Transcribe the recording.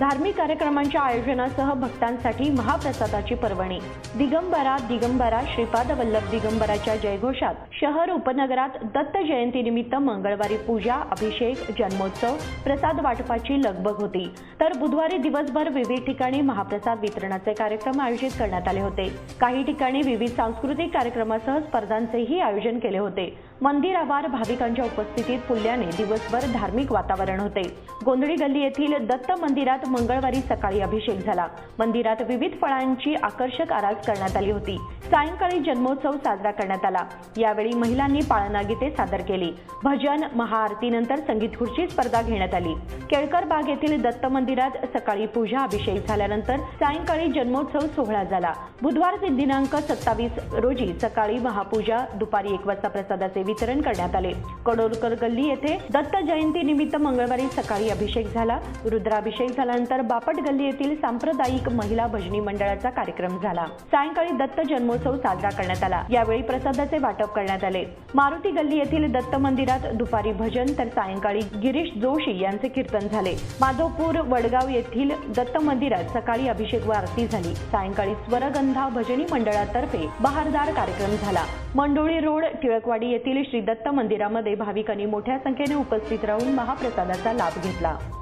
धार्मिक कार्यक्रमांच्या आयोजनासह भक्तांसाठी महाप्रसादाची पर्वणी. दिगंबरा दिगंबरा श्रीपाद वल्लभ दिगंबराच्या जयघोषात शहर उपनगरात दत्त जयंतीनिमित्त मंगळवारी पूजा अभिषेक जन्मोत्सव प्रसाद वाटपाची लगबग होती. तर बुधवारी दिवसभर विविध ठिकाणी महाप्रसाद वितरणाचे कार्यक्रम आयोजित करण्यात आले होते. काही ठिकाणी विविध सांस्कृतिक कार्यक्रमासह स्पर्धांचेही आयोजन केले होते. मंदिराबार भाविकांच्या उपस्थितीत पुल्याने दिवसभर धार्मिक वातावरण होते. गोंधळी गल्ली येथील दत्त मंदिरात मंगळवारी सकाळी अभिषेक झाला. मंदिरात विविध फळांची आकर्षक आरास करण्यात आली होती. सायंकाळी जन्मोत्सव साजरा करण्यात आला. यावेळी महिलांनी पाळणा गीते सादर केली. भजन महाआरतीनंतर संगीत खुर्ची स्पर्धा घेण्यात आली. केळकर बाग येथील दत्त मंदिरात सकाळी पूजा अभिषेक झाल्यानंतर सायंकाळी जन्मोत्सव सोहळा झाला. बुधवार दिनांक सत्तावीस रोजी सकाळी महापूजा दुपारी एक वाजता प्रसादाचे वितरण करण्यात आले. कडोलकर गल्ली येथे दत्त जयंती निमित्त मंगळवारी सकाळी अभिषेक झाला. रुद्राभिषेक झाल्यानंतर बापट गल्ली येथील सांप्रदायिक महिला भजनी मंडळाचा कार्यक्रम झाला. सायंकाळी दत्त जन्मोत्सव साजरा करण्यात आला. यावेळी प्रसादाचे वाटप करण्यात आले. मारुती गल्ली येथील दत्त मंदिरात दुपारी भजन तर सायंकाळी गिरीश जोशी यांचे कीर्तन झाले. माधवपूर वडगाव येथील दत्त मंदिरात सकाळी अभिषेक व आरती झाली. सायंकाळी स्वरगंधा भजनी मंडळातर्फे बहारदार कार्यक्रम झाला. मंडोळी रोड टिळकवाडी येथील श्री दत्त मंदिरामध्ये भाविकांनी मोठ्या संख्येने उपस्थित राहून महाप्रसादाचा लाभ घेतला. love.